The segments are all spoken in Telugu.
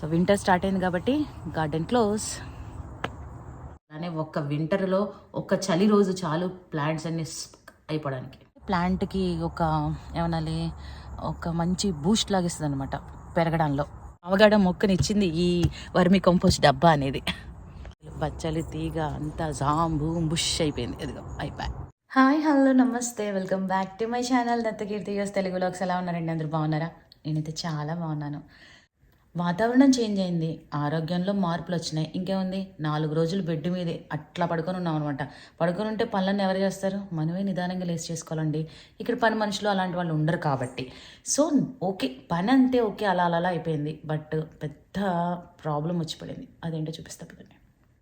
సో వింటర్ స్టార్ట్ అయింది కాబట్టి గార్డెన్ క్లోజ్. అలానే ఒక్క వింటర్లో ఒక్క చలి రోజు చాలు ప్లాంట్స్ అన్ని అయిపోవడానికి. ప్లాంట్కి ఒక ఏమనాలి ఒక మంచి బూస్ట్ లాగిస్తుంది అనమాట పెరగడంలో. అవగాడ మొక్కనిచ్చింది ఈ వర్మి కంపోస్ట్ డబ్బా అనేది. పచ్చలి తీగ అంతా భూమ్ బుష్ అయిపోయింది. ఎదుగో అయిపోయి హాయ్ హలో నమస్తే. Welcome back to my channel. Dattakeerthi యోస్ తెలుగులో ఒకసారి ఎలా ఉన్నారండి? అందరూ బాగున్నారా? నేనైతే చాలా బాగున్నాను. వాతావరణం చేంజ్ అయింది. ఆరోగ్యంలో మార్పులు వచ్చినాయి. ఇంకేముంది? నాలుగు రోజులు బెడ్ మీదే అట్లా పడుకొని ఉన్నాం అనమాట పడుకొని ఉంటే పనులను ఎవరు చేస్తారు? మనమే నిదానంగా లేచి చేసుకోవాలండి. ఇక్కడ పని మనుషులు అలాంటి వాళ్ళు ఉండరు కాబట్టి. సో ఓకే పని అంతే ఓకే అలా అలా అలా అయిపోయింది. బట్ పెద్ద ప్రాబ్లం వచ్చి పడింది. అదేంటో చూపిస్తా పదండి.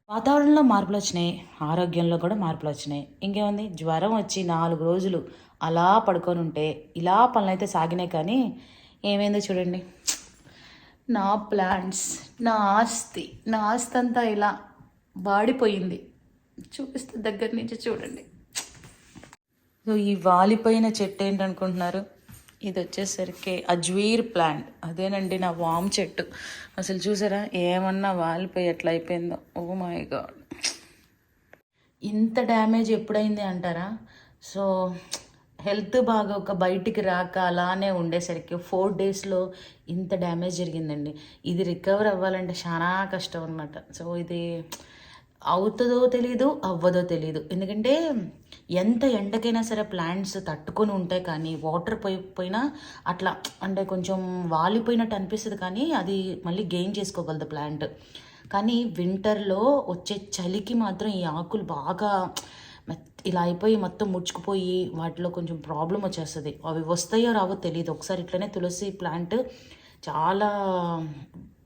వాతావరణంలో మార్పులు వచ్చినాయి. ఆరోగ్యంలో కూడా మార్పులు వచ్చినాయి. ఇంకేముంది? జ్వరం వచ్చి నాలుగు రోజులు అలా పడుకొని ఉంటే ఇలా పనులైతే సాగినాయి కానీ ఏమైందో చూడండి. నా ప్లాంట్స్ నా ఆస్తి నా ఆస్తి అంతా ఇలా వాడిపోయింది. చూపిస్తే దగ్గర నుంచి చూడండి. సో ఈ వాలిపోయిన చెట్టు ఏంటనుకుంటున్నారు? ఇది వచ్చేసరికి అజ్వీర్ ప్లాంట్. అదేనండి నా వామ్ చెట్టు. అసలు చూసారా? ఏమన్నా వాలిపోయి ఎట్లా అయిపోయిందో? ఓ మై గాడ్ ఇంత డ్యామేజ్ ఎప్పుడైంది అంటారా? సో హెల్త్ బాగా ఒక బయటికి రాక అలానే ఉండేసరికి ఫోర్ డేస్లో ఇంత డ్యామేజ్ జరిగిందండి. ఇది రికవర్ అవ్వాలంటే చాలా కష్టం అనమాట సో ఇది అవుతుందో తెలీదు అవ్వదో తెలీదు. ఎందుకంటే ఎంత ఎండకైనా సరే ప్లాంట్స్ తట్టుకొని ఉంటాయి కానీ వాటర్ పోయి పోయినా అట్లా అంటే కొంచెం వాలిపోయినట్టు అనిపిస్తుంది కానీ అది మళ్ళీ గెయిన్ చేసుకోగలదు ప్లాంట్. కానీ వింటర్లో వచ్చే చలికి మాత్రం ఈ ఆకులు బాగా ఇలా అయిపోయి మొత్తం ముడుచుకుపోయి వాటిలో కొంచెం ప్రాబ్లం వచ్చేస్తుంది. అవి వస్తాయో రావో తెలియదు ఒకసారి ఇట్లనే తులసి ప్లాంట్ చాలా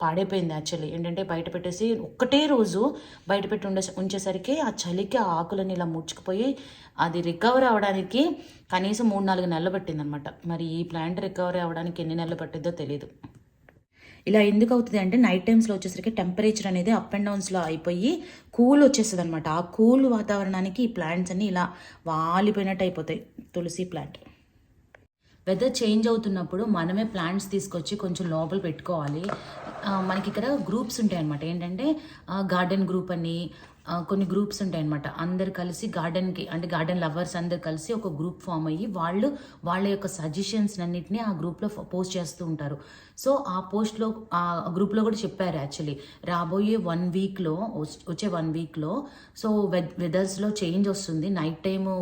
పాడైపోయింది యాక్చువల్లీ ఏంటంటే బయట పెట్టేసి ఒక్కటే రోజు బయట పెట్టి ఉండే ఉంచేసరికి ఆ చలికి ఆ ఆకులని ఇలా ముడుచుకుపోయి అది రికవర్ అవ్వడానికి కనీసం మూడు నాలుగు నెలలు పట్టిందనమాట. మరి ఈ ప్లాంట్ రికవర్ అవ్వడానికి ఎన్ని నెలలు పట్టిందో తెలియదు ఇలా ఎందుకు అవుతుంది అంటే నైట్ టైమ్స్లో వచ్చేసరికి టెంపరేచర్ అనేది అప్ అండ్ డౌన్స్లో అయిపోయి కూల్ వచ్చేస్తుంది అనమాట ఆ కూల్ వాతావరణానికి ఈ ప్లాంట్స్ అన్ని ఇలా వాలిపోయినట్టు అయిపోతాయి. తులసి ప్లాంట్ వెదర్ చేంజ్ అవుతున్నప్పుడు మనమే ప్లాంట్స్ తీసుకొచ్చి కొంచెం లోపల పెట్టుకోవాలి. మనకి ఇక్కడ గ్రూప్స్ ఉంటాయి అనమాట ఏంటంటే గార్డెన్ గ్రూప్ అని కొన్ని గ్రూప్స్ ఉంటాయి అనమాట అందరు కలిసి గార్డెన్కి అంటే గార్డెన్ లవర్స్ అందరు కలిసి ఒక గ్రూప్ ఫామ్ అయ్యి వాళ్ళు వాళ్ళ యొక్క సజెషన్స్ అన్నింటినీ ఆ గ్రూప్లో పోస్ట్ చేస్తూ ఉంటారు. సో ఆ పోస్ట్లో ఆ గ్రూప్లో కూడా చెప్పారు యాక్చువల్లీ. రాబోయే వన్ వీక్లో వచ్చే వన్ వీక్లో సో వెద్ వెదర్స్లో చేంజ్ వస్తుంది. నైట్ టైము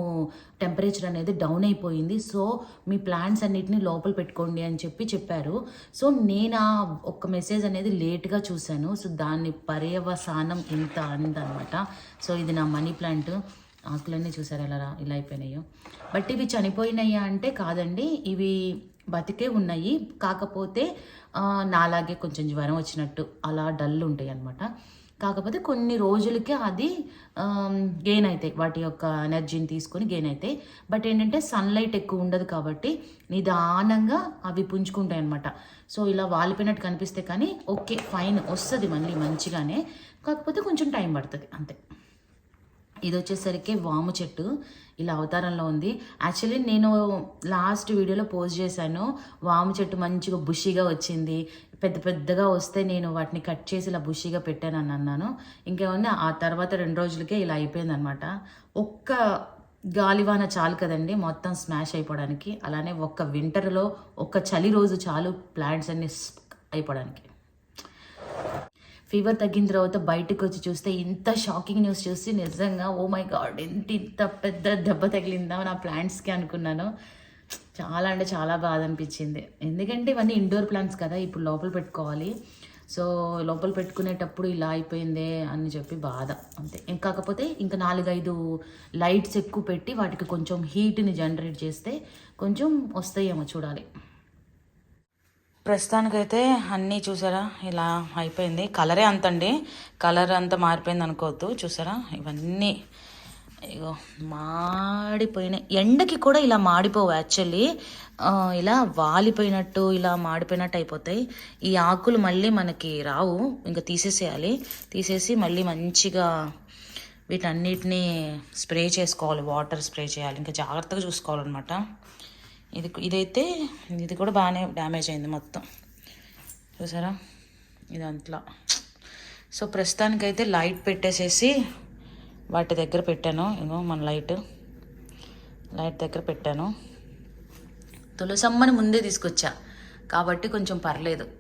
టెంపరేచర్ అనేది డౌన్ అయిపోయింది. సో మీ ప్లాంట్స్ అన్నిటిని లోపల పెట్టుకోండి అని చెప్పి చెప్పారు. సో నేను ఆ ఒక మెసేజ్ అనేది లేట్గా చూశాను. సో దాని పర్యవసానం ఇంత అనమాట సో ఇది నా మనీ ప్లాంట్ ఆకులన్నీ చూసారు? ఎలా ఇలా అయిపోయినాయో. బట్ ఇవి చనిపోయినాయా అంటే కాదండి. ఇవి బతికే ఉన్నాయి. కాకపోతే నాలాగే కొంచెం జ్వరం వచ్చినట్టు అలా డల్ ఉంటాయి అన్నమాట. కాకపోతే కొన్ని రోజులకే అది గెయిన్ అవుతాయి వాటి యొక్క ఎనర్జీని తీసుకొని గెయిన్ అవుతాయి బట్ ఏంటంటే సన్లైట్ ఎక్కువ ఉండదు కాబట్టి నిదానంగా అవి పుంజుకుంటాయి అనమాట సో ఇలా వాలిపోయినట్టు కనిపిస్తే కానీ ఓకే ఫైన్ వస్తుంది మళ్ళీ మంచిగానే. కాకపోతే కొంచెం టైం పడుతుంది అంతే. ఇది వచ్చేసరికి వాము చెట్టు ఇలా అవతారంలో ఉంది. యాక్చువల్లీ నేను లాస్ట్ వీడియోలో పోస్ట్ చేశాను వాము చెట్టు మంచిగా బుషీగా వచ్చింది. పెద్ద పెద్దగా వస్తే నేను వాటిని కట్ చేసి ఇలా బుషీగా పెట్టాను అని అన్నాను. ఇంకేముంది ఆ తర్వాత రెండు రోజులకే ఇలా అయిపోయింది అనమాట ఒక్క గాలివాన చాలు కదండి మొత్తం స్మాష్ అయిపోవడానికి. అలానే ఒక్క వింటర్లో ఒక్క చలి రోజు చాలు ప్లాంట్స్ అన్ని అయిపోవడానికి. ఫీవర్ తగ్గిన తర్వాత బయటకు వచ్చి చూస్తే ఇంత షాకింగ్ న్యూస్ చూసి నిజంగా ఓ మై గాడ్ ఎంత ఇంత పెద్ద దెబ్బ తగిలిందా నా ప్లాంట్స్కి? అనుకున్నాను. చాలా అంటే చాలా బాధ అనిపించింది. ఎందుకంటే ఇవన్నీ ఇండోర్ ప్లాంట్స్ కదా ఇప్పుడు లోపల పెట్టుకోవాలి. సో లోపల పెట్టుకునేటప్పుడు ఇలా అయిపోయిందే అని చెప్పి బాధ అంతే. ఇంకా కాకపోతే ఇంకా నాలుగైదు లైట్స్ ఎక్కువ పెట్టి వాటికి కొంచెం హీట్ని జనరేట్ చేస్తే కొంచెం వస్తాయేమో చూడాలి. ప్రస్తుతానికైతే అన్నీ చూసారా? ఇలా అయిపోయింది. కలరే అంతండి. కలర్ అంతా మారిపోయింది అనుకోవద్దు. చూసారా? ఇవన్నీ ఇగో మాడిపోయినాయి. ఎండకి కూడా ఇలా మాడిపోవు యాక్చువల్లీ. ఇలా వాలిపోయినట్టు ఇలా మాడిపోయినట్టు అయిపోతాయి. ఈ ఆకులు మళ్ళీ మనకి రావు. ఇంకా తీసేసేయాలి. తీసేసి మళ్ళీ మంచిగా వీటన్నిటిని స్ప్రే చేసుకోవాలి. వాటర్ స్ప్రే చేయాలి. ఇంకా జాగ్రత్తగా చూసుకోవాలన్నమాట. ఇది ఇదైతే ఇది కూడా బాగానే డ్యామేజ్ అయింది మొత్తం. చూసారా? ఇదంతా సో ప్రస్తుతానికైతే లైట్ పెట్టేసేసి వాటి దగ్గర పెట్టాను. ఇగో మన లైట్. లైట్ దగ్గర పెట్టాను. తులసమ్మని ముందే తీసుకొచ్చా. కాబట్టి కొంచెం పర్లేదు.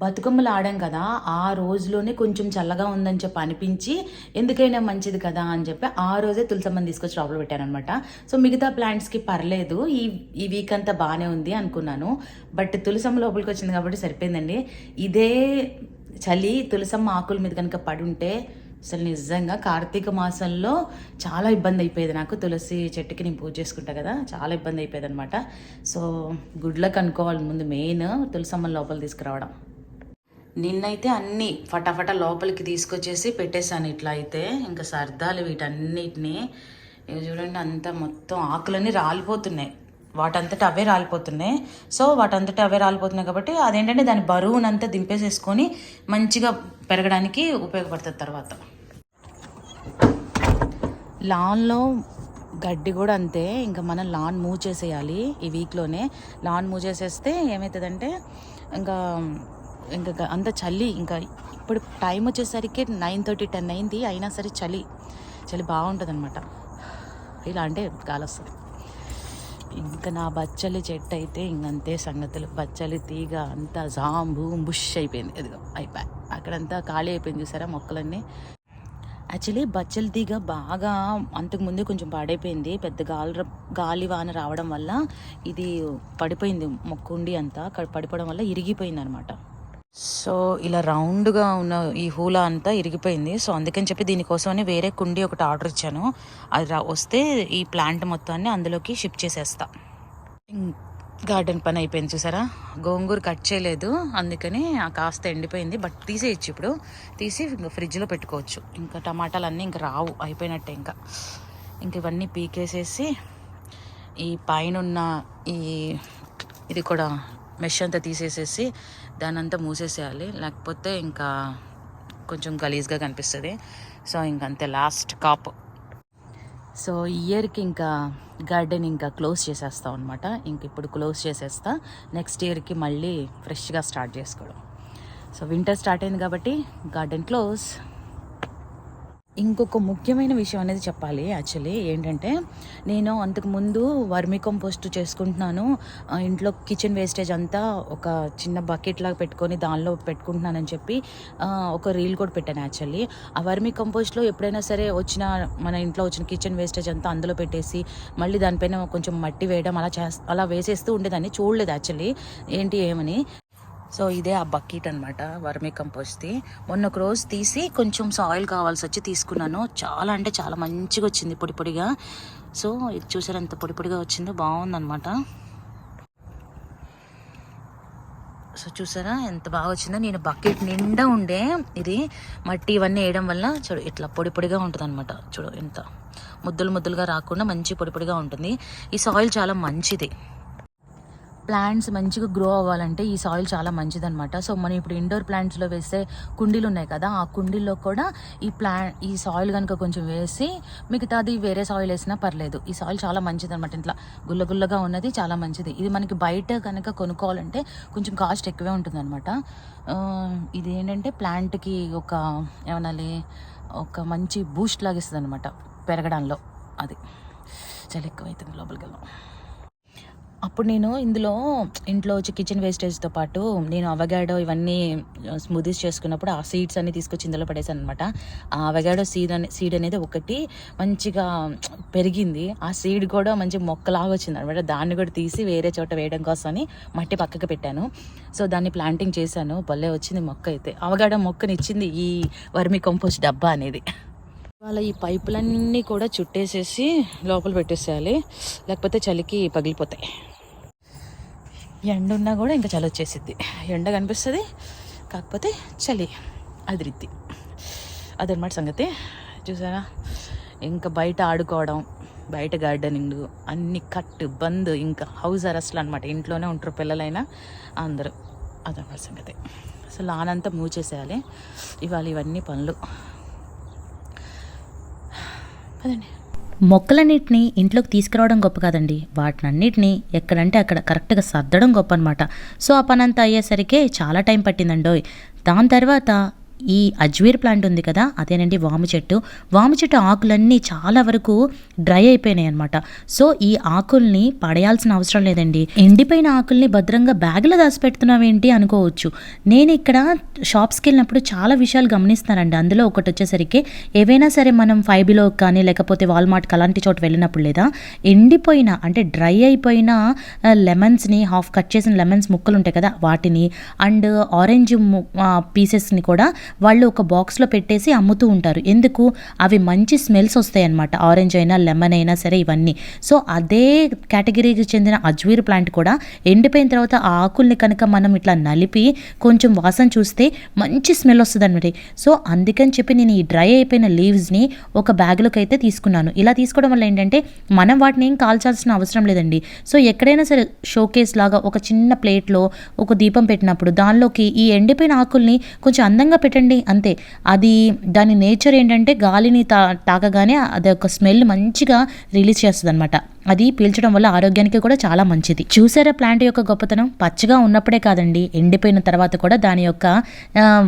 బతుకమ్మలు ఆడాం కదా ఆ రోజులోనే కొంచెం చల్లగా ఉందని చెప్పి అనిపించి ఎందుకైనా మంచిది కదా అని చెప్పి ఆ రోజే తులసమ్మని తీసుకొచ్చి లోపల పెట్టానమాట సో మిగతా ప్లాంట్స్కి పర్లేదు ఈ ఈ వీక్ అంతా బాగానే ఉంది అనుకున్నాను. బట్ తులసమ్మ లోపలికి వచ్చింది కాబట్టి సరిపోయిందండి. ఇదే చలి తులసమ్మ ఆకుల మీద కనుక పడి ఉంటే అసలు నిజంగా కార్తీక మాసంలో చాలా ఇబ్బంది అయిపోయేది నాకు. తులసి చెట్టుకి నేను పూజ చేసుకుంటా కదా చాలా ఇబ్బంది అయిపోయేది అనమాట సో గుడ్లకు అనుకోవాలి ముందు మెయిన్ తులసమ్మ లోపల తీసుకురావడం. నిన్నైతే అన్నీ ఫటాఫట లోపలికి తీసుకొచ్చేసి పెట్టేశాను ఇట్లా అయితే. ఇంకా సర్దాలు వీటన్నిటిని. ఇవి చూడండి అంతా మొత్తం ఆకులన్నీ రాలిపోతున్నాయి. వాటంతట అవే రాలిపోతున్నాయి. సో వాటంతట అవే రాలిపోతున్నాయి కాబట్టి అదేంటంటే దాని బరువునంతా దింపేసేసుకొని మంచిగా పెరగడానికి ఉపయోగపడుతుంది తర్వాత. లాన్లో గడ్డి కూడా అంతే. ఇంకా మనం లాన్ మూవ్ చేసేయాలి ఈ వీక్లోనే. లాన్ మూవ్ చేసేస్తే ఏమవుతుందంటే ఇంకా ఇంకా అంత చలి. ఇంకా ఇప్పుడు టైం వచ్చేసరికి నైన్ థర్టీ టెన్ అయింది. అయినా సరే చలి. చలి బాగుంటుంది అనమాట ఇలా అంటే గాలి వస్తుంది. ఇంకా నా బచ్చలి చెట్టు అయితే ఇంకంతే సంగతులు. బచ్చలి తీగ అంతా జాంబు బుష్ అయిపోయింది. ఎదిగో అయిపోయి. అక్కడంతా ఖాళీ అయిపోయింది చూసారా మొక్కలన్నీ? యాక్చువల్లీ బచ్చల తీగ బాగా అంతకుముందే కొంచెం పాడైపోయింది. పెద్ద గాలి గాలి వాన రావడం వల్ల ఇది పడిపోయింది మొక్కుండి అంతా. పడిపోవడం వల్ల ఇరిగిపోయింది అనమాట సో ఇలా రౌండ్గా ఉన్న ఈ హూలా అంతా ఇరిగిపోయింది. సో అందుకని చెప్పి దీనికోసమని వేరే కుండీ ఒకటి ఆర్డర్ ఇచ్చాను. అది వస్తే ఈ ప్లాంట్ మొత్తాన్ని అందులోకి షిఫ్ట్ చేసేస్తా. గార్డెన్ పని అయిపోయింది చూసారా? గోంగూర కట్ చేయలేదు. అందుకని ఆ కాస్త ఎండిపోయింది. బట్ తీసేయచ్చు ఇప్పుడు. తీసి ఇంకా ఫ్రిడ్జ్లో పెట్టుకోవచ్చు. ఇంకా టమాటాలు అన్నీ ఇంకా రావు. అయిపోయినట్టే ఇంకా. ఇంక ఇవన్నీ పీకేసేసి ఈ పైన ఉన్న ఈ ఇది కూడా మెష్ అంతా తీసేసేసి దాని అంతా మూసేసేయాలి. లేకపోతే ఇంకా కొంచెం గలీజ్గా కనిపిస్తుంది. సో ఇంకంతే లాస్ట్ కాప్. సో ఇయర్కి ఇంకా గార్డెన్ ఇంకా క్లోజ్ చేసేస్తాం అనమాట ఇంక ఇప్పుడు క్లోజ్ చేసేస్తా. నెక్స్ట్ ఇయర్కి మళ్ళీ ఫ్రెష్గా స్టార్ట్ చేసుకోవడం. సో వింటర్ స్టార్ట్ అయింది కాబట్టి గార్డెన్ క్లోజ్. ఇంకొక ముఖ్యమైన విషయం అనేది చెప్పాలి. యాక్చువల్లీ ఏంటంటే నేను అంతకుముందు వర్మి కంపోస్ట్ చేసుకుంటున్నాను. ఇంట్లో కిచెన్ వేస్టేజ్ అంతా ఒక చిన్న బకెట్ లాగా పెట్టుకొని దానిలో పెట్టుకుంటున్నానని చెప్పి ఒక రీల్ కూడా పెట్టాను యాక్చువల్లీ. ఆ వర్మి కంపోస్ట్లో ఎప్పుడైనా సరే వచ్చిన మన ఇంట్లో వచ్చిన కిచెన్ వేస్టేజ్ అంతా అందులో పెట్టేసి మళ్ళీ దానిపైన కొంచెం మట్టి వేయడం అలా చేస్త అలా వేసేస్తూ ఉండేదాన్ని. చూడలేదు యాక్చువల్లీ. ఏంటి ఏమని? సో ఇదే ఆ బకెట్ అనమాట వర్మీ కంపోస్ట్ది. మొన్న ఒక రోజు తీసి కొంచెం సాయిల్ కావాల్సి వచ్చి తీసుకున్నాను. చాలా అంటే చాలా మంచిగా వచ్చింది పొడి పొడిగా. సో ఇది చూసారు ఎంత పొడి పొడిగా వచ్చిందో? బాగుందనమాట సో చూసారా ఎంత బాగా వచ్చిందో? నేను బకెట్ నిండా ఉండే ఇది మట్టి ఇవన్నీ వేయడం వల్ల చూడు ఇట్లా పొడి పొడిగా ఉంటుంది అనమాట చూడు ఎంత ముద్దులు ముద్దులుగా రాకుండా మంచి పొడి పొడిగా ఉంటుంది. ఈ సాయిల్ చాలా మంచిది. ప్లాంట్స్ మంచిగా గ్రో అవ్వాలంటే ఈ సాయిల్ చాలా మంచిదనమాట సో మనం ఇప్పుడు ఇండోర్ ప్లాంట్స్లో వేసే కుండీలు ఉన్నాయి కదా ఆ కుండీల్లో కూడా ఈ ప్లా ఈ సాయిల్ కనుక కొంచెం వేసి మిగతాది వేరే సాయిల్ వేసినా పర్లేదు. ఈ సాయిల్ చాలా మంచిది అనమాట ఇట్లా. గుల్ల గుల్లగా ఉన్నది చాలా మంచిది. ఇది మనకి బయట కనుక కొనుక్కోవాలంటే కొంచెం కాస్ట్ ఎక్కువే ఉంటుందన్నమాట. ఇది ఏంటంటే ప్లాంట్కి ఒక ఏమనాలి ఒక మంచి బూస్ట్ లాగిస్తుంది అనమాట పెరగడంలో. అది. చాలా ఎక్కువైతుంది లోపలికి వెళ్దాం అప్పుడు నేను ఇందులో ఇంట్లో వచ్చి కిచెన్ వేస్టేజ్తో పాటు నేను అవగాడో ఇవన్నీ స్మూదీస్ చేసుకున్నప్పుడు ఆ సీడ్స్ అన్ని తీసుకొచ్చి ఇందులో పడేసాను అనమాట ఆ అవగాడో సీడ్ అనే సీడ్ అనేది ఒకటి మంచిగా పెరిగింది. ఆ సీడ్ కూడా మంచి మొక్కలాగా వచ్చింది అనమాట దాన్ని కూడా తీసి వేరే చోట వేయడం కోసమని మట్టి పక్కకు పెట్టాను. సో దాన్ని ప్లాంటింగ్ చేశాను. భలే వచ్చింది మొక్క అయితే. అవగాడో మొక్కనిచ్చింది ఈ వర్మి కంపోస్ట్ డబ్బా అనేది. వాళ్ళ ఈ పైపులన్నీ కూడా చుట్టేసేసి లోపల పెట్టేసేయాలి. లేకపోతే చలికి పగిలిపోతాయి. ఎండ ఉన్నా కూడా ఇంకా చలి వచ్చేసిద్ది. ఎండ కనిపిస్తుంది కాకపోతే చలి అదిరిద్ది. అదనమాట సంగతి. చూసారా? ఇంకా బయట ఆడుకోవడం బయట గార్డెనింగ్ అన్ని కట్ బంద్ ఇంకా హౌస్ అరెస్ట్లు అనమాట ఇంట్లోనే ఉంటారు పిల్లలైనా అందరూ. అదనమాట సంగతి. అసలు లానంతా మూవ్ చేసేయాలి ఇవాళ ఇవన్నీ పనులు. పదండి. మొక్కలన్నిటిని ఇంట్లోకి తీసుకురావడం గొప్ప కాదండి. వాటినన్నిటిని ఎక్కడంటే అక్కడ కరెక్ట్గా సర్దడం గొప్ప అనమాట సో ఆ పని అంతా అయ్యేసరికి చాలా టైం పట్టిందండోయ్. దాని తర్వాత ఈ అజ్వీర్ ప్లాంట్ ఉంది కదా అదేనండి వాము చెట్టు. వాము చెట్టు ఆకులన్నీ చాలా వరకు డ్రై అయిపోయినాయి అనమాట సో ఈ ఆకుల్ని పడేయాల్సిన అవసరం లేదండి. ఎండిపోయిన ఆకుల్ని భద్రంగా బ్యాగులో దాచిపెడుతున్నావేంటి అనుకోవచ్చు. నేను ఇక్కడ షాప్స్కి వెళ్ళినప్పుడు చాలా విషయాలు గమనిస్తానండి అందులో ఒకటి వచ్చేసరికి ఏవైనా సరే మనం ఫైబీలో కానీ లేకపోతే వాల్మార్ట్కి అలాంటి చోట వెళ్ళినప్పుడు లేదా ఎండిపోయిన అంటే డ్రై అయిపోయిన లెమన్స్ని హాఫ్ కట్ చేసిన లెమన్స్ ముక్కలు ఉంటాయి కదా వాటిని అండ్ ఆరెంజ్ పీసెస్ని కూడా వాళ్ళు ఒక బాక్స్లో పెట్టేసి అమ్ముతూ ఉంటారు. ఎందుకు? అవి మంచి స్మెల్స్ వస్తాయన్నమాట. ఆరెంజ్ అయినా లెమన్ అయినా సరే ఇవన్నీ. సో అదే కేటగిరీకి చెందిన అజ్వీర్ ప్లాంట్ కూడా ఎండిపోయిన తర్వాత ఆ ఆకుల్ని కనుక మనం ఇట్లా నలిపి కొంచెం వాసన చూస్తే మంచి స్మెల్ వస్తుంది అనమాట సో అందుకని చెప్పి నేను ఈ డ్రై అయిపోయిన లీవ్స్ని ఒక బ్యాగ్లోకి అయితే తీసుకున్నాను. ఇలా తీసుకోవడం వల్ల ఏంటంటే మనం వాటిని ఏం కాల్చాల్సిన అవసరం లేదండి. సో ఎక్కడైనా సరే షోకేస్ లాగా ఒక చిన్న ప్లేట్లో ఒక దీపం పెట్టినప్పుడు దానిలోకి ఈ ఎండిపోయిన ఆకుల్ని కొంచెం అందంగా పెట్టండి అంతే. అది దాని నేచర్ ఏంటంటే గాలిని తా తాకగానే అది ఒక స్మెల్ మంచిగా రిలీజ్ చేస్తుంది అనమాట అది పీల్చడం వల్ల ఆరోగ్యానికి కూడా చాలా మంచిది. చూసారా ప్లాంట్ యొక్క గొప్పతనం? పచ్చగా ఉన్నప్పుడే కాదండి ఎండిపోయిన తర్వాత కూడా దాని యొక్క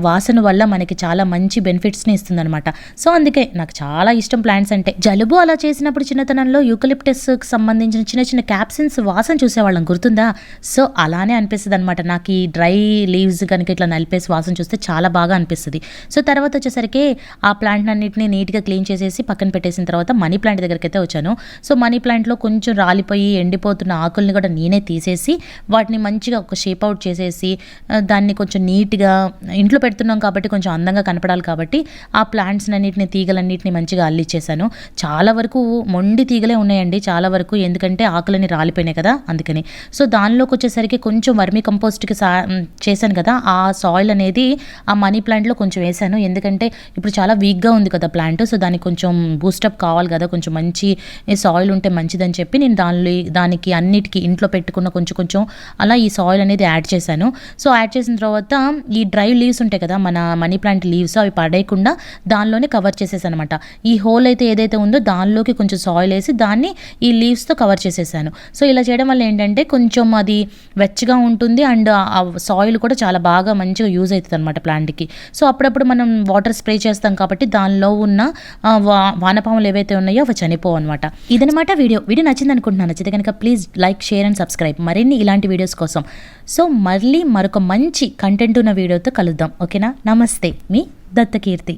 వాసన వల్ల మనకి చాలా మంచి బెనిఫిట్స్ని ఇస్తుందనమాట సో అందుకే నాకు చాలా ఇష్టం ప్లాంట్స్ అంటే. జలుబు అలా చేసినప్పుడు చిన్నతనంలో యూకలిప్టస్కి సంబంధించిన చిన్న చిన్న క్యాప్సిన్స్ వాసన చూసేవాళ్ళం గుర్తుందా? సో అలానే అనిపిస్తుంది అనమాట నాకు ఈ డ్రై లీవ్స్ కనుక ఇట్లా నలిపేసి వాసన చూస్తే చాలా బాగా అనిపిస్తుంది. సో తర్వాత వచ్చేసరికి ఆ ప్లాంట్ అన్నింటినీ నీట్గా క్లీన్ చేసేసి పక్కన పెట్టేసిన తర్వాత మనీ ప్లాంట్ దగ్గరికి అయితే వచ్చాను. సో మనీ ప్లాంట్లో కొంచెం రాలిపోయి ఎండిపోతున్న ఆకుల్ని కూడా నేనే తీసేసి వాటిని మంచిగా ఒక షేప్ అవుట్ చేసేసి దాన్ని కొంచెం నీట్గా ఇంట్లో పెడుతున్నాం కాబట్టి కొంచెం అందంగా కనపడాలి కాబట్టి ఆ ప్లాంట్స్ అన్నిటిని తీగలన్నిటిని మంచిగా అల్లిచ్చేసాను. చాలా వరకు మొండి తీగలే ఉన్నాయండి చాలా వరకు ఎందుకంటే ఆకులని రాలిపోయినాయి కదా అందుకని. సో దానిలోకి వచ్చేసరికి కొంచెం వర్మీ కంపోస్ట్కి సా చేశాను కదా ఆ సాయిల్ అనేది ఆ మనీ ప్లాంట్లో కొంచెం వేసాను. ఎందుకంటే ఇప్పుడు చాలా వీక్గా ఉంది కదా ప్లాంట్ సో దానికి కొంచెం బూస్టప్ కావాలి కదా కొంచెం మంచి సాయిల్ ఉంటే మంచిదని అని చెప్పి నేను దానిలో దానికి అన్నిటికీ ఇంట్లో పెట్టుకున్న కొంచెం కొంచెం అలా ఈ సాయిల్ అనేది యాడ్ చేశాను. సో యాడ్ చేసిన తర్వాత ఈ డ్రై లీవ్స్ ఉంటాయి కదా మన మనీ ప్లాంట్ లీవ్స్ అవి పడేయకుండా దానిలోనే కవర్ చేసేసాను అనమాట ఈ హోల్ అయితే ఏదైతే ఉందో దానిలోకి కొంచెం సాయిల్ వేసి దాన్ని ఈ లీవ్స్తో కవర్ చేసేసాను. సో ఇలా చేయడం వల్ల ఏంటంటే కొంచెం అది వెచ్చగా ఉంటుంది అండ్ ఆ సాయిల్ కూడా చాలా బాగా మంచిగా యూజ్ అవుతుంది అనమాట ప్లాంట్కి సో అప్పుడప్పుడు మనం వాటర్ స్ప్రే చేస్తాం కాబట్టి దానిలో ఉన్న వా- వానపాములు ఏవైతే ఉన్నాయో అవి చనిపోవు అనమాట ఇదనమాట వీడియో వీడియో నచ్చింది అనుకుంటున్నాను నచ్చితే కనుక please like share and subscribe మరిన్ని ఇలాంటి వీడియోస్ కోసం. సో మళ్ళీ మరొక మంచి కంటెంట్ ఉన్న వీడియోతో కలుద్దాం. ఓకేనా నమస్తే. మీ దత్తకీర్తి.